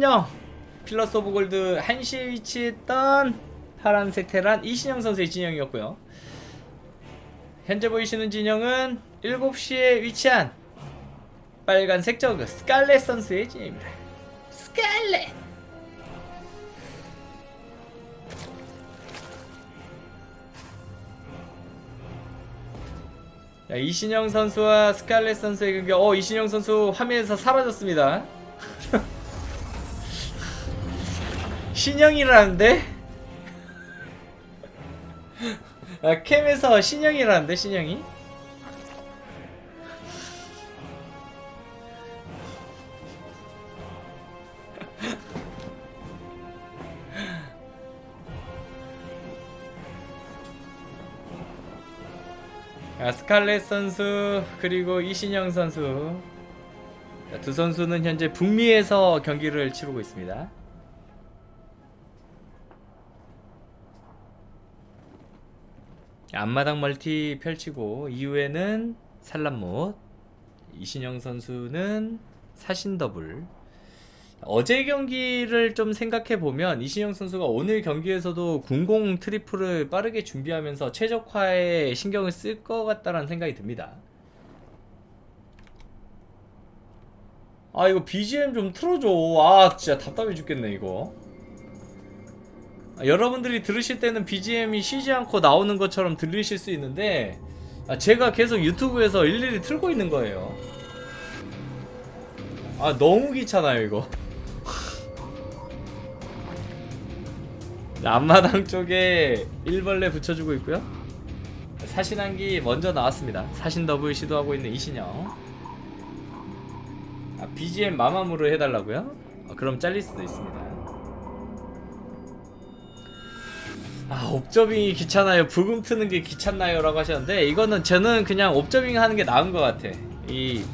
안녕. 필러스 오브 골드 1시에 위치했던 파란색 테란 이신영 선수의 진영이었고요. 현재 보이시는 진영은 7시에 위치한 빨간색 저그 스칼렛 선수의 진영입니다. 스칼렛! 자, 이신영 선수와 스칼렛 선수의 경기 어 이신영 선수 화면에서 사라졌습니다 신영이라는데? 아, 캠에서 신영이라는데 신영이? 아, 스칼렛 선수 그리고 이신영 선수 자, 두 선수는 현재 북미에서 경기를 치르고 있습니다. 앞마당 멀티 펼치고 이후에는 산란못 이신영 선수는 사신 더블 어제 경기를 좀 생각해 보면 이신영 선수가 오늘 경기에서도 군공 트리플을 빠르게 준비하면서 최적화에 신경을 쓸 것 같다라는 생각이 듭니다. 아 이거 BGM 좀 틀어줘. 아 진짜 답답해 죽겠네 이거. 아, 여러분들이 들으실 때는 BGM이 쉬지 않고 나오는 것처럼 들리실 수 있는데 아, 제가 계속 유튜브에서 일일이 틀고 있는 거예요. 아 너무 귀찮아요 이거. 앞마당 쪽에 일벌레 붙여주고 있고요. 사신한기 먼저 나왔습니다. 사신 더블 시도하고 있는 이신영. 아, BGM 마마무로 해달라고요? 아, 그럼 잘릴 수도 있습니다. 아 옵저빙이 귀찮아요. 부금 트는 게 귀찮나요 라고 하셨는데 이거는 저는 그냥 옵저빙 하는 게 나은 것 같아. 이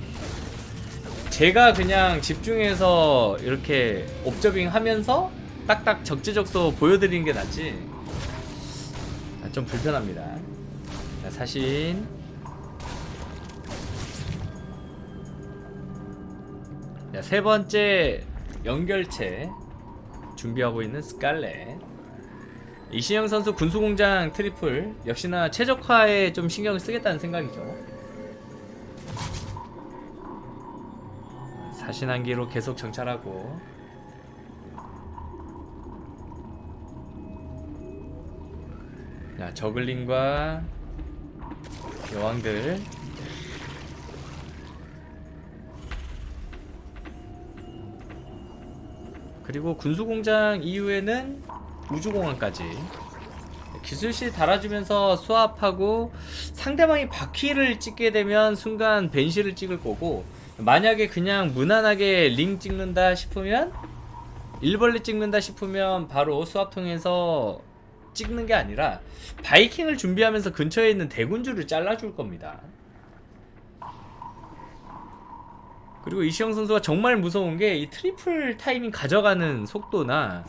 제가 그냥 집중해서 이렇게 옵저빙 하면서 딱딱 적재적소 보여드리는 게 낫지. 아, 좀 불편합니다. 자, 사신. 자, 세 번째 연결체 준비하고 있는 스칼렛 이신영 선수 군수공장 트리플 역시나 최적화에 좀 신경을 쓰겠다는 생각이죠. 사신한기로 계속 정찰하고 자 저글링과 여왕들 그리고 군수공장 이후에는 우주공항까지 기술실 달아주면서 수압하고 상대방이 바퀴를 찍게 되면 순간 벤시를 찍을 거고 만약에 그냥 무난하게 링 찍는다 싶으면 일벌레 찍는다 싶으면 바로 수압통에서 찍는 게 아니라 바이킹을 준비하면서 근처에 있는 대군주를 잘라줄 겁니다. 그리고 이시영 선수가 정말 무서운 게 이 트리플 타이밍 가져가는 속도나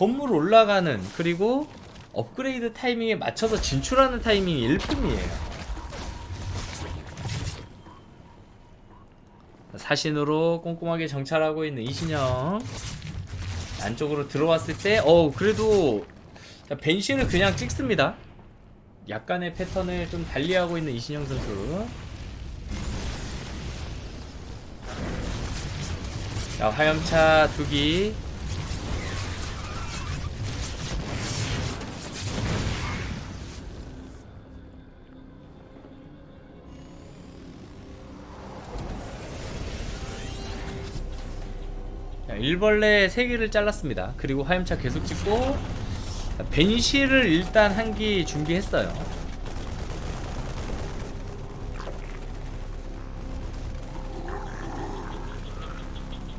건물 올라가는 그리고 업그레이드 타이밍에 맞춰서 진출하는 타이밍이 일품이에요. 사신으로 꼼꼼하게 정찰하고 있는 이신영 안쪽으로 들어왔을 때, 어 그래도 벤시를 그냥 찍습니다. 약간의 패턴을 좀 달리하고 있는 이신영 선수. 자 화염차 두기 일벌레 3개를 잘랐습니다. 그리고 화염차 계속 찍고 벤시를 일단 한 기 준비했어요.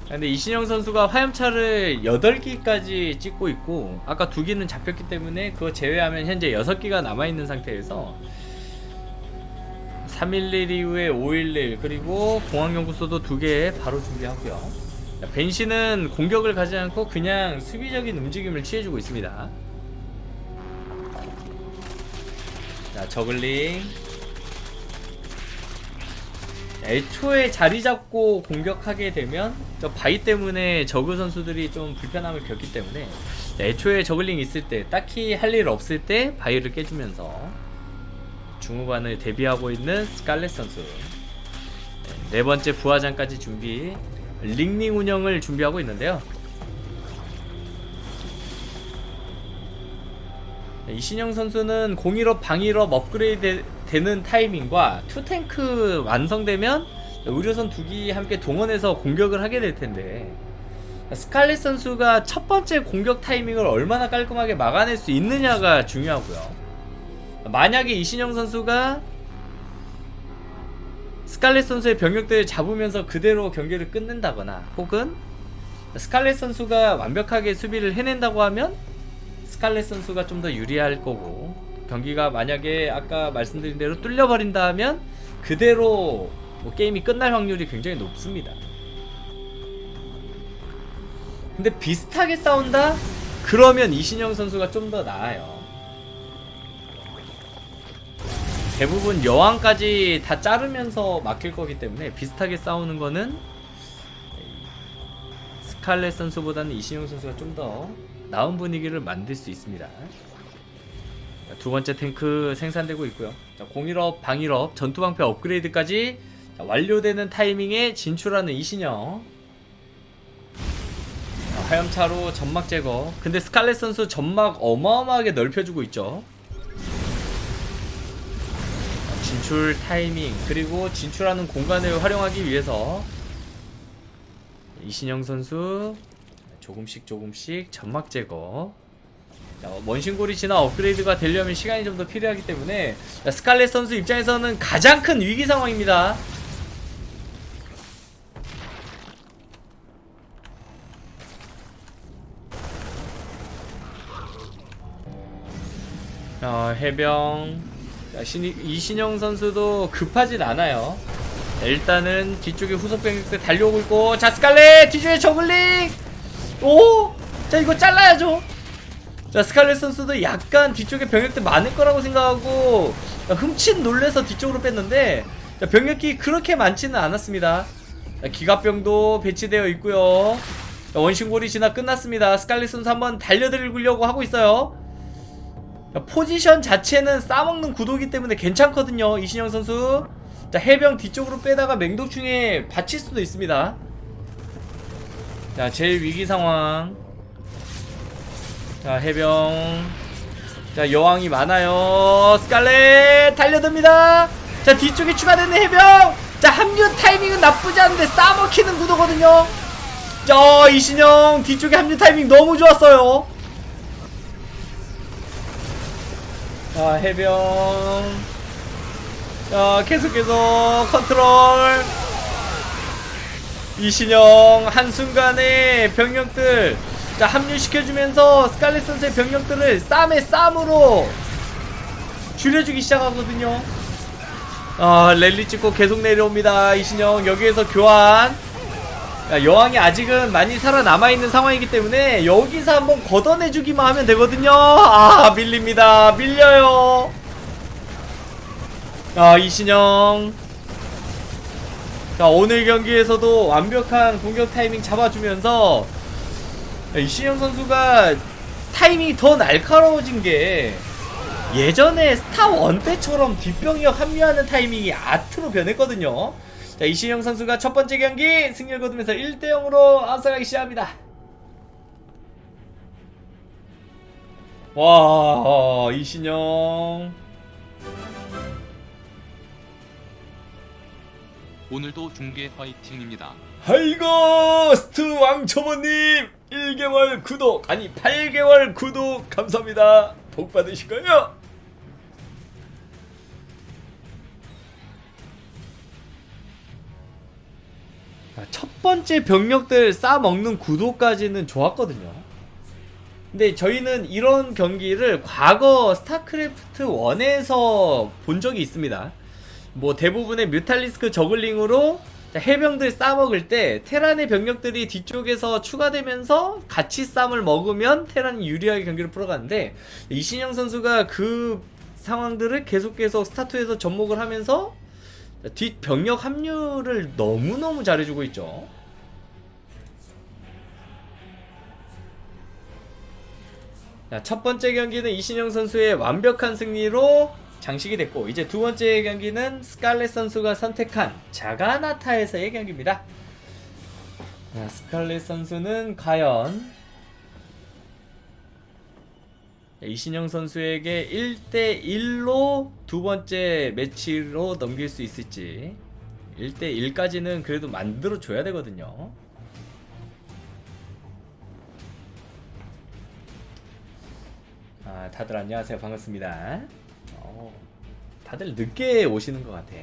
근데 이신영 선수가 화염차를 8기까지 찍고 있고 아까 2기는 잡혔기 때문에 그거 제외하면 현재 6기가 남아있는 상태에서 311 이후에 511 그리고 공항연구소도 2개 바로 준비하고요 벤시는 공격을 가지 않고 그냥 수비적인 움직임을 취해주고 있습니다. 자 저글링. 애초에 자리 잡고 공격하게 되면 저 바위 때문에 저그 선수들이 좀 불편함을 겪기 때문에 애초에 저글링 있을 때 딱히 할 일 없을 때 바위를 깨주면서 중후반을 대비하고 있는 스칼렛 선수. 네 번째 부하장까지 준비 링링 운영을 준비하고 있는데요 네, 이신영 선수는 01업 방일업 업그레이드 되는 타이밍과 투탱크 완성되면 의료선 두기 함께 동원해서 공격을 하게 될 텐데 스칼렛 선수가 첫 번째 공격 타이밍을 얼마나 깔끔하게 막아낼 수 있느냐가 중요하고요. 만약에 이신영 선수가 스칼렛 선수의 병력들을 잡으면서 그대로 경기를 끝낸다거나 혹은 스칼렛 선수가 완벽하게 수비를 해낸다고 하면 스칼렛 선수가 좀 더 유리할 거고 경기가 만약에 아까 말씀드린 대로 뚫려버린다 하면 그대로 뭐 게임이 끝날 확률이 굉장히 높습니다. 근데 비슷하게 싸운다? 그러면 이신영 선수가 좀 더 나아요. 대부분 여왕까지 다 자르면서 막힐 거기 때문에 비슷하게 싸우는 거는 스칼렛 선수보다는 이신영 선수가 좀 더 나은 분위기를 만들 수 있습니다. 자, 두 번째 탱크 생산되고 있고요. 자, 공일업, 방일업, 전투방패 업그레이드까지 자, 완료되는 타이밍에 진출하는 이신영. 자, 화염차로 점막 제거. 근데 스칼렛 선수 점막 어마어마하게 넓혀주고 있죠. 진출 타이밍 그리고 진출하는 공간을 활용하기 위해서 이신영 선수 조금씩 조금씩 점막 제거 자, 원신골이 지나 업그레이드가 되려면 시간이 좀 더 필요하기 때문에 자, 스칼렛 선수 입장에서는 가장 큰 위기 상황입니다. 어, 해병 자, 신, 이신영 선수도 급하진 않아요. 자, 일단은 뒤쪽에 후속 병력들 달려오고 있고 자 스칼렛! 뒤쪽에 저글링! 오! 자 이거 잘라야죠. 자 스칼렛 선수도 약간 뒤쪽에 병력들 많을 거라고 생각하고 흠칫 놀래서 뒤쪽으로 뺐는데 자, 병력이 그렇게 많지는 않았습니다. 자, 기갑병도 배치되어 있고요. 자, 원신골이 지나 끝났습니다. 스칼렛 선수 한번 달려들려고 하고 있어요. 자, 포지션 자체는 싸먹는 구도기 때문에 괜찮거든요 이신영 선수. 자 해병 뒤쪽으로 빼다가 맹독충에 받칠 수도 있습니다. 자 제일 위기 상황. 자 해병. 자 여왕이 많아요. 스칼렛 달려듭니다. 자 뒤쪽에 추가되는 해병. 자 합류 타이밍은 나쁘지 않은데 싸먹히는 구도거든요. 자 이신영 뒤쪽에 합류 타이밍 너무 좋았어요 자 해병. 자 계속해서 컨트롤. 이신영 한순간에 병력들. 자 합류시켜주면서 스칼렛 선수의 병력들을 쌈에 쌈으로 줄여주기 시작하거든요. 아 랠리 찍고 계속 내려옵니다. 이신영 여기에서 교환 야, 여왕이 아직은 많이 살아남아있는 상황이기 때문에 여기서 한번 걷어내주기만 하면 되거든요. 아 밀립니다. 밀려요. 아 이신영. 자 오늘 경기에서도 완벽한 공격 타이밍 잡아주면서 이신영 선수가 타이밍이 더 날카로워진 게 예전에 스타1 때처럼 뒷병력 합류하는 타이밍이 아트로 변했거든요 자 이신영 선수가 첫 번째 경기 승리를 거두면서 1대0으로 앞서가기 시작합니다. 와 이신영. 오늘도 중계 화이팅입니다. 아이고 스트 왕초보님 1개월 구독 아니 8개월 구독 감사합니다. 복 받으실 거예요 첫 번째 병력들 쌓아먹는 구도까지는 좋았거든요. 근데 저희는 이런 경기를 과거 스타크래프트 1에서 본 적이 있습니다. 뭐 대부분의 뮤탈리스크 저글링으로 자, 해병들 싸먹을 때 테란의 병력들이 뒤쪽에서 추가되면서 같이 쌈을 먹으면 테란이 유리하게 경기를 풀어가는데 이신영 선수가 그 상황들을 계속 계속 스타트에서 접목을 하면서 뒷 병력 합류를 너무너무 잘해주고 있죠. 자, 첫 번째 경기는 이신영 선수의 완벽한 승리로 장식이 됐고 이제 두 번째 경기는 스칼렛 선수가 선택한 자가나타에서의 경기입니다. 자, 스칼렛 선수는 과연 이신영 선수에게 1대1로 두 번째 매치로 넘길 수 있을지 1대1까지는 그래도 만들어 줘야 되거든요. 아, 다들 안녕하세요. 반갑습니다. 어, 다들 늦게 오시는 것 같아.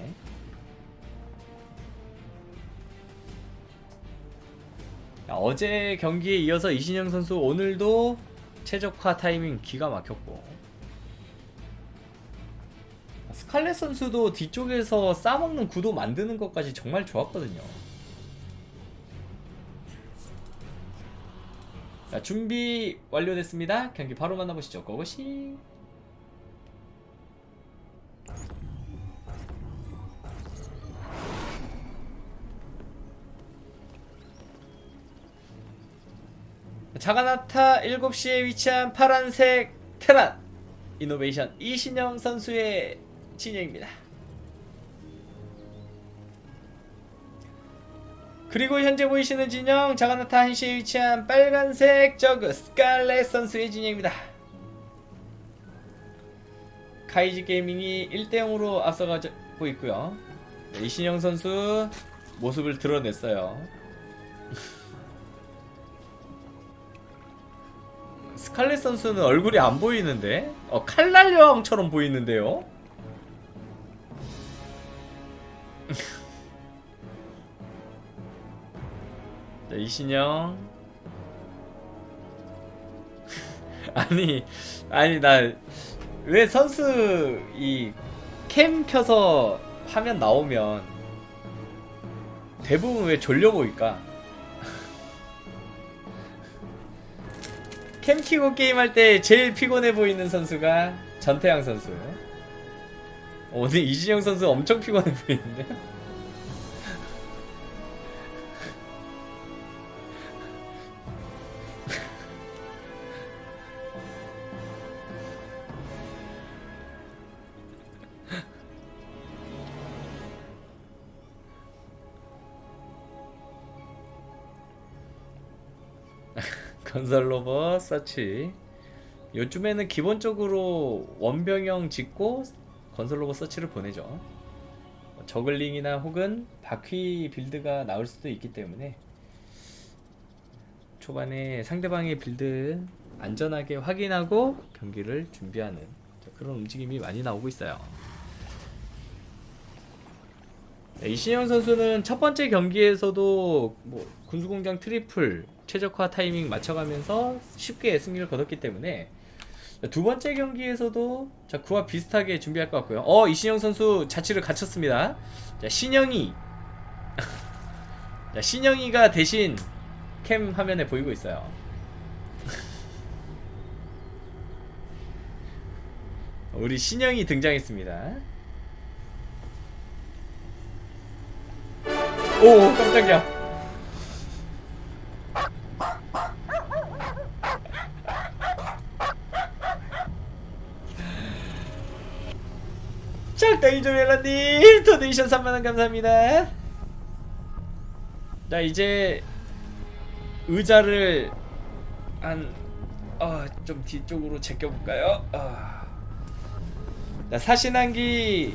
자, 어제 경기에 이어서 이신영 선수 오늘도 최적화 타이밍 기가 막혔고 스칼렛 선수도 뒤쪽에서 싸먹는 구도 만드는 것까지 정말 좋았거든요. 자, 준비 완료됐습니다. 경기 바로 만나보시죠. 고고씨. 자가나타 7시에 위치한 파란색 테란 이노베이션 이신영 선수의 진영입니다. 그리고 현재 보이시는 진영 자가나타 1시에 위치한 빨간색 저그 스칼렛 선수의 진영입니다. 카이지 게이밍이 1대0으로 앞서가고 있고요. 네, 이신영 선수 모습을 드러냈어요. 스칼렛 선수는 얼굴이 안 보이는데? 어, 칼날 여왕처럼 보이는데요? 자, 이신영. 아니, 아니, 나, 왜 선수, 이, 캠 켜서 화면 나오면, 대부분 왜 졸려 보일까? 캠 키고 게임할 때 제일 피곤해 보이는 선수가 전태양 선수. 오늘 이진영 선수 엄청 피곤해 보이는데? 건설 로봇 서치. 요즘에는 기본적으로 원병형 짓고 건설 로봇 서치를 보내죠. 뭐 저글링이나 혹은 바퀴 빌드가 나올 수도 있기 때문에 초반에 상대방의 빌드 안전하게 확인하고 경기를 준비하는 그런 움직임이 많이 나오고 있어요. 네, 이신영 선수는 첫 번째 경기에서도 뭐 군수공장 트리플 최적화 타이밍 맞춰가면서 쉽게 승리를 거뒀기 때문에 두 번째 경기에서도 자 그와 비슷하게 준비할 것 같고요. 어 이신영 선수 자치를 갖췄습니다. 자 신영이 자 신영이가 대신 캠 화면에 보이고 있어요. 우리 신영이 등장했습니다. 오 깜짝이야. 헬라님 도네이션 3만원 감사합니다. 자 이제 의자를 한 어, 좀 뒤쪽으로 제껴볼까요? 어. 자 사신한기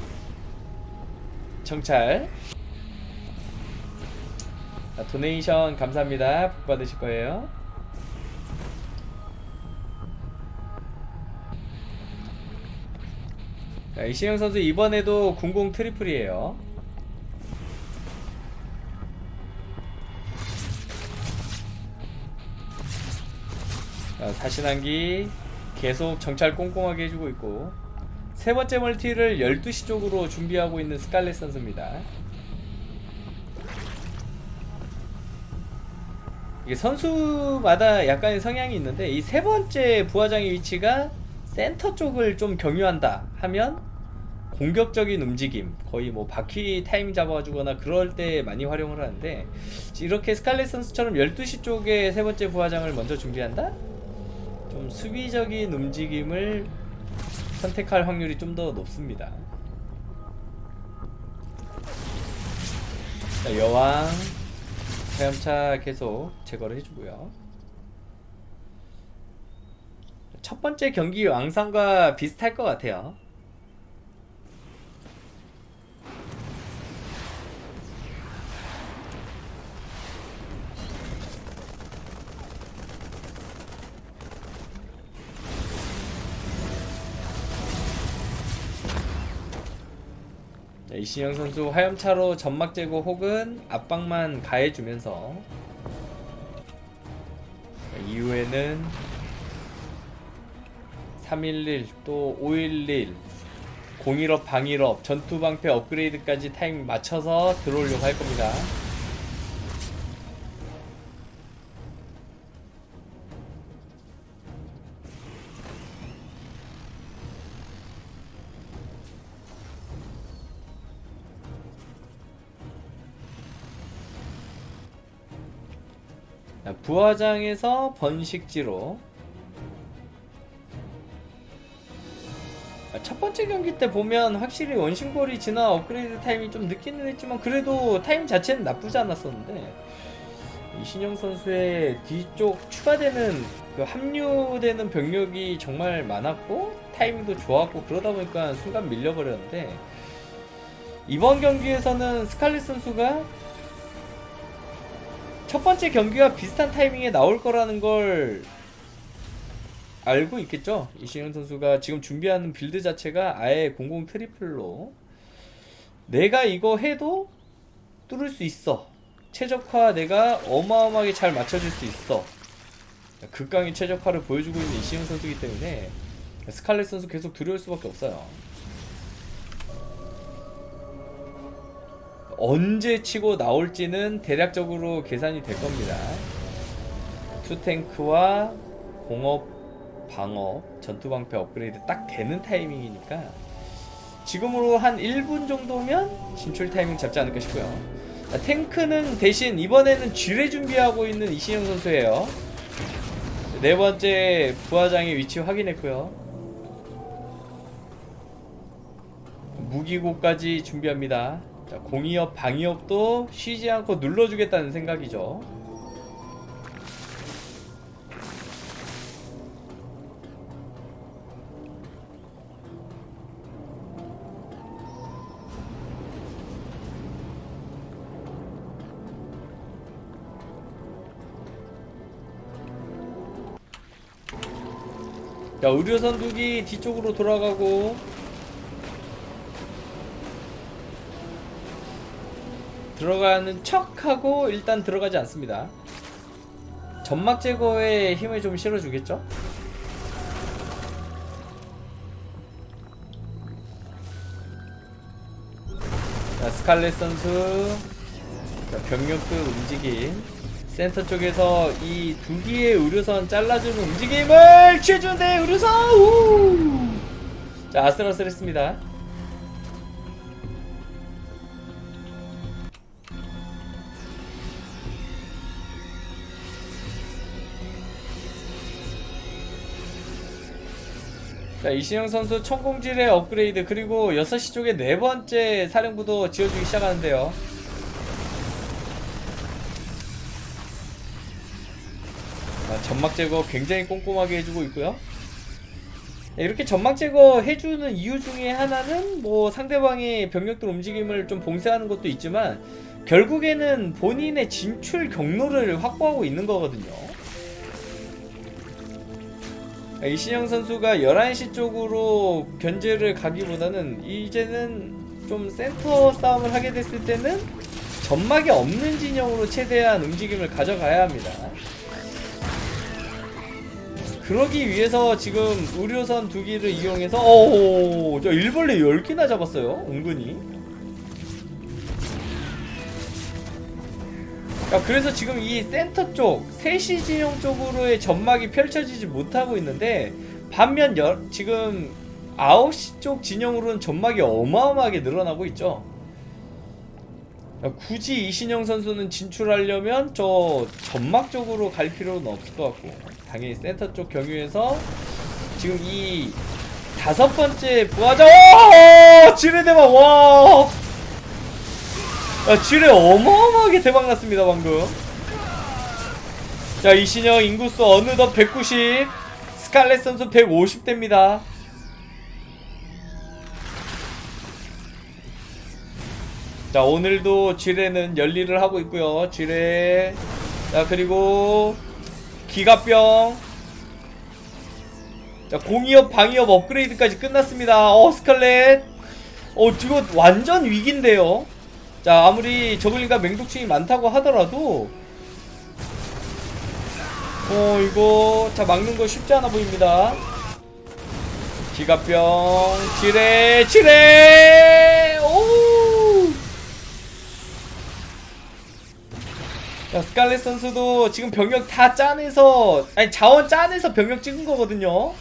정찰. 자, 도네이션 감사합니다. 복 받으실 거예요 자, 이신영 선수 이번에도 00 트리플이에요. 자, 사신한기 계속 정찰 꼼꼼하게 해주고 있고 세 번째 멀티를 12시 쪽으로 준비하고 있는 스칼렛 선수입니다. 이게 선수마다 약간의 성향이 있는데 이 세 번째 부하장의 위치가 센터 쪽을 좀 경유한다 하면 공격적인 움직임 거의 뭐 바퀴 타이밍 잡아주거나 그럴 때 많이 활용을 하는데 이렇게 스칼렛 선수처럼 12시 쪽에 세 번째 부하장을 먼저 준비한다? 좀 수비적인 움직임을 선택할 확률이 좀 더 높습니다 자, 여왕 화염차 계속 제거를 해주고요 첫 번째 경기 왕상과 비슷할 것 같아요. 자, 이신영 선수 화염차로 점막 제거 혹은 압박만 가해주면서 자, 이후에는 311 또 511 공일업 방일업 전투 방패 업그레이드까지 타임 맞춰서 들어오려고 할 겁니다. 자, 부화장에서 번식지로 첫 번째 경기 때 보면 확실히 원신골이 지나 업그레이드 타임이 좀 늦기는 했지만 그래도 타임 자체는 나쁘지 않았었는데 이신영 선수의 뒤쪽 추가되는 그 합류되는 병력이 정말 많았고 타이밍도 좋았고 그러다 보니까 순간 밀려버렸는데 이번 경기에서는 스칼렛 선수가 첫 번째 경기와 비슷한 타이밍에 나올 거라는 걸 알고 있겠죠. 이신영 선수가 지금 준비하는 빌드 자체가 아예 공공 트리플로 내가 이거 해도 뚫을 수 있어. 최적화 내가 어마어마하게 잘 맞춰줄 수 있어. 극강의 최적화를 보여주고 있는 이신영 선수이기 때문에 스칼렛 선수 계속 두려울 수밖에 없어요. 언제 치고 나올지는 대략적으로 계산이 될 겁니다. 투탱크와 공업, 방업, 전투 방패 업그레이드 딱 되는 타이밍이니까 지금으로 한 1분 정도면 진출 타이밍 잡지 않을까 싶고요. 자, 탱크는 대신 이번에는 쥐레 준비하고 있는 이신영 선수예요. 네 번째 부하장의 위치 확인했고요. 무기고까지 준비합니다. 자, 공이업, 방이업도 쉬지 않고 눌러주겠다는 생각이죠. 자, 의료선 두기 뒤쪽으로 돌아가고 들어가는 척하고 일단 들어가지 않습니다. 점막 제거에 힘을 좀 실어주겠죠? 자, 스칼렛 선수 자, 병력들 움직임 센터 쪽에서 이두 개의 의료선 잘라주는 움직임을 취해주는데 의료선! 우! 자 아슬아슬했습니다. 자 이신영 선수 천공질의 업그레이드 그리고 6시 쪽에 네 번째 사령부도 지어주기 시작하는데요 점막 제거 굉장히 꼼꼼하게 해주고 있고요 네, 이렇게 점막 제거 해주는 이유 중에 하나는 뭐 상대방의 병력들 움직임을 좀 봉쇄하는 것도 있지만 결국에는 본인의 진출 경로를 확보하고 있는 거거든요 이신영 선수가 11시 쪽으로 견제를 가기보다는 이제는 좀 센터 싸움을 하게 됐을 때는 점막이 없는 진영으로 최대한 움직임을 가져가야 합니다. 그러기 위해서 지금 의료선 두 기를 이용해서 오, 저 일벌레 10개나 잡았어요. 은근히. 야, 그래서 지금 이 센터 쪽, 3시 진영 쪽으로의 점막이 펼쳐지지 못하고 있는데 반면 여, 지금 9시 쪽 진영으로는 점막이 어마어마하게 늘어나고 있죠. 야, 굳이 이신영 선수는 진출하려면 저 점막 쪽으로 갈 필요는 없을 것 같고 당연히 센터 쪽 경유에서 지금 이 다섯 번째 부하자 오! 지뢰 대박 와! 야 지뢰 어마어마하게 대박 났습니다 방금 자 이신영 인구수 어느덧 190 스칼렛 선수 150대입니다 자 오늘도 지뢰는 열일을 하고 있고요. 지뢰. 자 그리고 기갑병. 자 공이업 방이업 업그레이드까지 끝났습니다. 어 스칼렛. 어 이거 완전 위기인데요? 자 아무리 저글링과 맹독충이 많다고 하더라도. 어 이거 자 막는 거 쉽지 않아 보입니다. 기갑병 지뢰 지뢰 자, 스칼렛 선수도 지금 병력 다 짜내서 아니 자원 짜내서 병력 찍은 거거든요.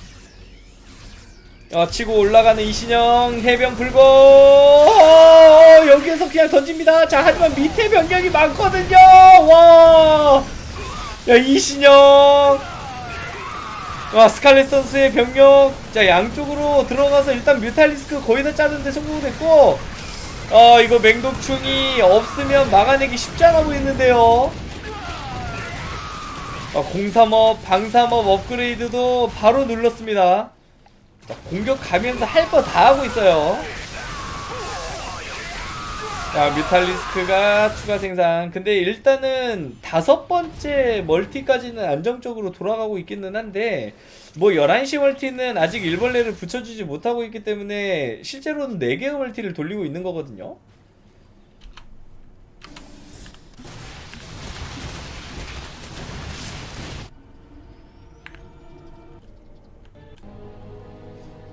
어, 치고 올라가는 이신영 해병 불고 어, 여기에서 그냥 던집니다. 자 하지만 밑에 병력이 많거든요. 와, 야 이신영, 와 스칼렛 선수의 병력 자 양쪽으로 들어가서 일단 뮤탈리스크 거의 다 짜는데 성공을 했고 어 이거 맹독충이 없으면 막아내기 쉽지 않아 보이는데요. 어, 035 방삼업 업그레이드도 바로 눌렀습니다. 자, 공격 가면서 할 거 다 하고 있어요. 자, 뮤탈리스크가 추가 생산. 근데 일단은 다섯 번째 멀티까지는 안정적으로 돌아가고 있기는 한데, 뭐 11시 멀티는 아직 일벌레를 붙여주지 못하고 있기 때문에 실제로는 4개의 멀티를 돌리고 있는 거거든요.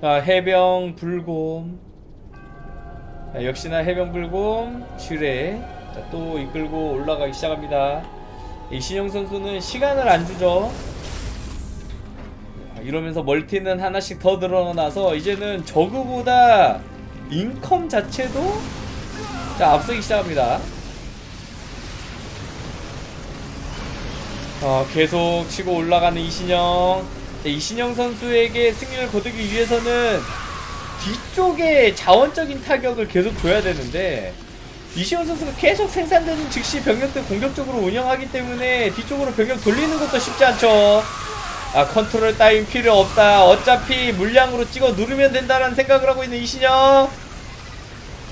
자, 해병 불곰. 자, 역시나 해병 불곰 지뢰. 자, 또 이끌고 올라가기 시작합니다. 이신영 선수는 시간을 안 주죠. 자, 이러면서 멀티는 하나씩 더 늘어나서 이제는 저그보다 인컴 자체도 자, 앞서기 시작합니다. 어, 계속 치고 올라가는 이신영. 자, 이신영 선수에게 승리를 거두기 위해서는 뒤쪽에 자원적인 타격을 계속 줘야 되는데 이신영 선수가 계속 생산되는 즉시 병력들 공격적으로 운영하기 때문에 뒤쪽으로 병력 돌리는 것도 쉽지 않죠. 아 컨트롤 따윈 필요 없다. 어차피 물량으로 찍어 누르면 된다는 생각을 하고 있는 이신영.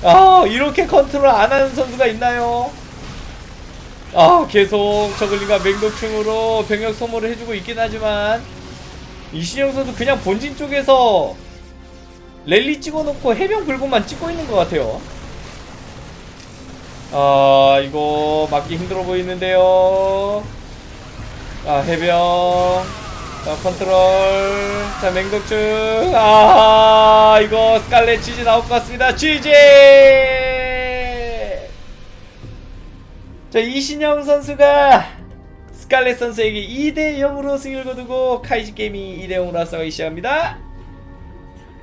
아 이렇게 컨트롤 안 하는 선수가 있나요? 아 계속 저글링과 맹독충으로 병력 소모를 해주고 있긴 하지만 이신영 선수 그냥 본진 쪽에서 랠리 찍어놓고 해병 불고만 찍고 있는 것 같아요. 아 이거 막기 힘들어 보이는데요. 아 해병 자 컨트롤 자 맹독충 아 이거 스칼렛 치즈 나올 것 같습니다. 치즈 자 이신영 선수가 스칼렛 선수에게 2대 0으로 승리를 거두고 카이지 게임이 2대 0으로 앞서가기 시작합니다.